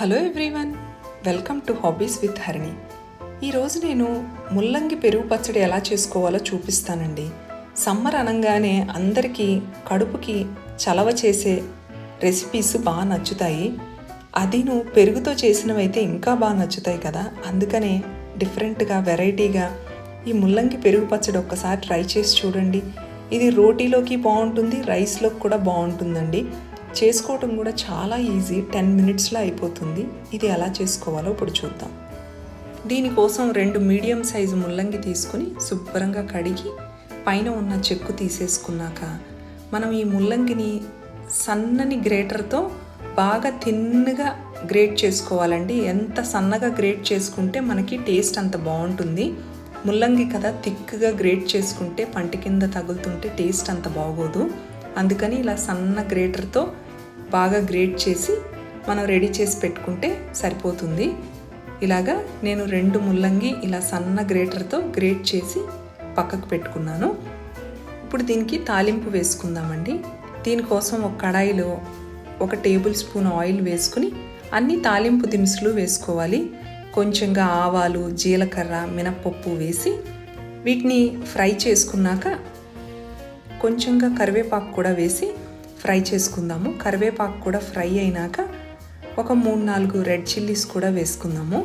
Hello everyone welcome to hobbies with Harini. ఈరోజు నేను ముల్లంగి పెరుగు పచ్చడి ఎలా చేసుకోవాలో చూపిస్తానండి. సమ్మర్ అనగానే అందరికీ కడుపుకి చలవ చేసే రెసిపీస్ బాగా నచ్చుతాయి. అదిను పెరుగుతో చేసినవైతే ఇంకా బాగా నచ్చుతాయి కదా. అందుకనే డిఫరెంట్గా వెరైటీగా ఈ ముల్లంగి పెరుగు పచ్చడి ఒక్కసారి ట్రై చేసి చూడండి. ఇది రోటీలోకి బాగుంటుంది రైస్లోకి కూడా బాగుంటుందండి. చేసుకోవటం కూడా చాలా ఈజీ. టెన్ మినిట్స్లో అయిపోతుంది. ఇది ఎలా చేసుకోవాలో ఇప్పుడు చూద్దాం. దీనికోసం రెండు మీడియం సైజు ముల్లంగి తీసుకుని శుభ్రంగా కడిగి పైన ఉన్న చెక్కు తీసేసుకున్నాక మనం ఈ ముల్లంగిని సన్నని గ్రేటర్తో బాగా తిన్నగా గ్రేట్ చేసుకోవాలండి. ఎంత సన్నగా గ్రేట్ చేసుకుంటే మనకి టేస్ట్ అంత బాగుంటుంది. ముల్లంగి కదా థిక్గా గ్రేట్ చేసుకుంటే పంట కింద తగులుతుంటే టేస్ట్ అంత బాగోదు. అందుకని ఇలా సన్న గ్రేటర్తో బాగా గ్రేట్ చేసి మనం రెడీ చేసి పెట్టుకుంటే సరిపోతుంది. ఇలాగా నేను రెండు ముల్లంగి ఇలా సన్న గ్రేటర్తో గ్రేట్ చేసి పక్కకు పెట్టుకున్నాను. ఇప్పుడు దీనికి తాలింపు వేసుకుందామండి. దీనికోసం ఒక కడాయిలో ఒక టేబుల్ స్పూన్ ఆయిల్ వేసుకుని అన్ని తాలింపు దినుసులు వేసుకోవాలి. కొంచెంగా ఆవాలు జీలకర్ర మినప్పప్పు వేసి వీటిని ఫ్రై చేసుకున్నాక కొంచెంగా కరివేపాకు కూడా వేసి ఫ్రై చేసుకుందాము. కరివేపాకు కూడా ఫ్రై అయినాక ఒక మూడు నాలుగు రెడ్ చిల్లీస్ కూడా వేసుకుందాము.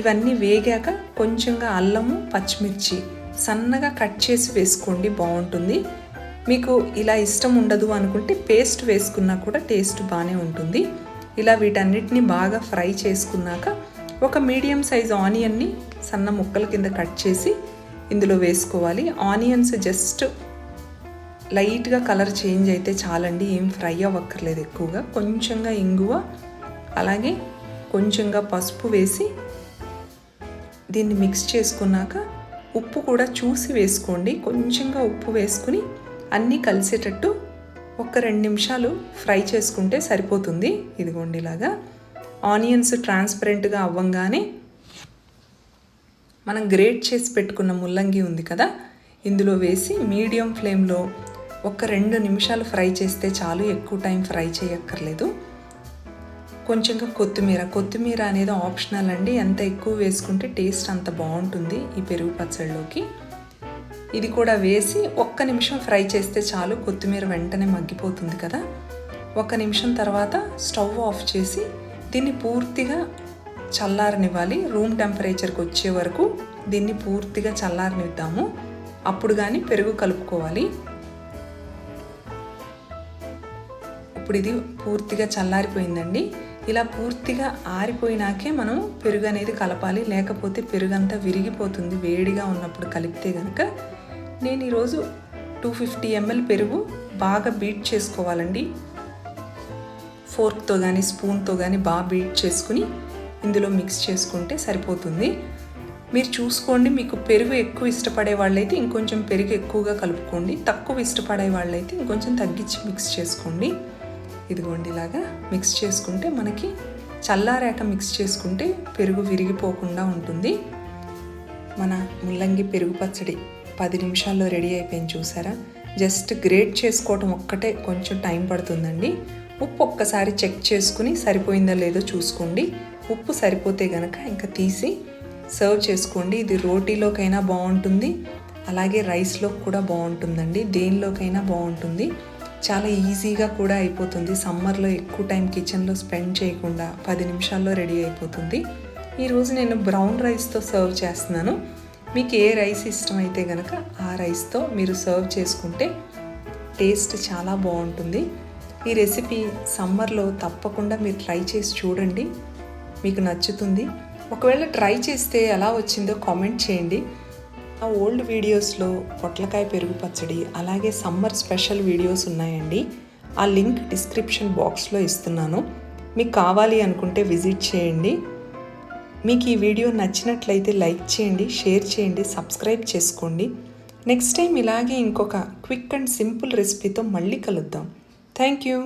ఇవన్నీ వేగాక కొంచెంగా అల్లము పచ్చిమిర్చి సన్నగా కట్ చేసి వేసుకోండి బాగుంటుంది. మీకు ఇలా ఇష్టం ఉండదు అనుకుంటే పేస్ట్ వేసుకున్నా కూడా టేస్ట్ బాగానే ఉంటుంది. ఇలా వీటన్నిటిని బాగా ఫ్రై చేసుకున్నాక ఒక మీడియం సైజ్ ఆనియన్ని సన్న ముక్కల కింద కట్ చేసి ఇందులో వేసుకోవాలి. ఆనియన్స్ జస్ట్ లైట్గా కలర్ చేంజ్ అయితే చాలండి ఏం ఫ్రై అవ్వక్కర్లేదు ఎక్కువగా. కొంచెంగా ఇంగువ అలాగే కొంచెంగా పసుపు వేసి దీన్ని మిక్స్ చేసుకున్నాక ఉప్పు కూడా చూసి వేసుకోండి. కొంచెంగా ఉప్పు వేసుకుని అన్నీ కలిసేటట్టు ఒక రెండు నిమిషాలు ఫ్రై చేసుకుంటే సరిపోతుంది. ఇదిగోండి ఇలాగా. ఆనియన్స్ ట్రాన్స్పరెంట్గా అవ్వంగానే మనం గ్రేట్ చేసి పెట్టుకున్న ముల్లంగి ఉంది కదా ఇందులో వేసి మీడియం ఫ్లేమ్లో ఒక రెండు నిమిషాలు ఫ్రై చేస్తే చాలు ఎక్కువ టైం ఫ్రై చేయక్కర్లేదు. కొంచెంగా కొత్తిమీర. కొత్తిమీర అనేది ఆప్షనల్ అండి. ఎంత ఎక్కువ వేసుకుంటే టేస్ట్ అంత బాగుంటుంది ఈ పెరుగు పచ్చడిలోకి ఇది కూడా వేసి ఒక్క నిమిషం ఫ్రై చేస్తే చాలు కొత్తిమీర వెంటనే మగ్గిపోతుంది కదా. ఒక నిమిషం తర్వాత స్టవ్ ఆఫ్ చేసి దీన్ని పూర్తిగా చల్లారనివ్వాలి. రూమ్ టెంపరేచర్కి వచ్చే వరకు దీన్ని పూర్తిగా చల్లారనిద్దాము. అప్పుడు కానీ పెరుగు కలుపుకోవాలి. ఇప్పుడు ఇది పూర్తిగా చల్లారిపోయిందండి. ఇలా పూర్తిగా ఆరిపోయినాకే మనం పెరుగు అనేది కలపాలి. లేకపోతే పెరుగు అంతా విరిగిపోతుంది. వేడిగా ఉన్నప్పుడు కలిపితే కనుక నేను ఈరోజు టూ ఫిఫ్టీ ఎంఎల్ పెరుగు బాగా బీట్ చేసుకోవాలండి. ఫోర్క్తో కానీ స్పూన్తో కానీ బాగా బీట్ చేసుకుని ఇందులో మిక్స్ చేసుకుంటే సరిపోతుంది. మీరు చూసుకోండి మీకు పెరుగు ఎక్కువ ఇష్టపడే వాళ్ళైతే ఇంకొంచెం పెరుగు ఎక్కువగా కలుపుకోండి. తక్కువ ఇష్టపడే వాళ్ళైతే ఇంకొంచెం తగ్గించి మిక్స్ చేసుకోండి. ఇదిగోండి ఇలాగా మిక్స్ చేసుకుంటే మనకి చల్లారాక మిక్స్ చేసుకుంటే పెరుగు విరిగిపోకుండా ఉంటుంది. మన ముల్లంగి పెరుగు పచ్చడి పది నిమిషాల్లో రెడీ అయిపోయింది చూసారా? జస్ట్ గ్రేట్ చేసుకోవటం ఒక్కటే కొంచెం టైం పడుతుందండి. ఉప్పు ఒక్కసారి చెక్ చేసుకుని సరిపోయిందో లేదో చూసుకోండి. ఉప్పు సరిపోతే గనక ఇంకా తీసి సర్వ్ చేసుకోండి. ఇది రోటీలోకైనా బాగుంటుంది. అలాగే రైస్లో కూడా బాగుంటుందండి. దేనిలోకైనా బాగుంటుంది. చాలా ఈజీగా కూడా అయిపోతుంది. సమ్మర్లో ఎక్కువ టైం కిచెన్లో స్పెండ్ చేయకుండా పది నిమిషాల్లో రెడీ అయిపోతుంది. ఈరోజు నేను బ్రౌన్ రైస్తో సర్వ్ చేస్తున్నాను. మీకు ఏ రైస్ ఇష్టమైతే కనుక ఆ రైస్తో మీరు సర్వ్ చేసుకుంటే టేస్ట్ చాలా బాగుంటుంది. ఈ రెసిపీ సమ్మర్లో తప్పకుండా మీరు ట్రై చేసి చూడండి. మీకు నచ్చుతుంది. ఒకవేళ ట్రై చేస్తే ఎలా వచ్చిందో కామెంట్ చేయండి. ఆ ఓల్డ్ వీడియోస్లో పొట్లకాయ పెరుగు పచ్చడి అలాగే సమ్మర్ స్పెషల్ వీడియోస్ ఉన్నాయండి. ఆ లింక్ డిస్క్రిప్షన్ బాక్స్లో ఇస్తున్నాను. మీకు కావాలి అనుకుంటే విజిట్ చేయండి. మీకు ఈ వీడియో నచ్చినట్లయితే లైక్ చేయండి షేర్ చేయండి సబ్స్క్రైబ్ చేసుకోండి. నెక్స్ట్ టైం ఇలాగే ఇంకొక క్విక్ అండ్ సింపుల్ రెసిపీతో మళ్ళీ కలుద్దాం. Thank you.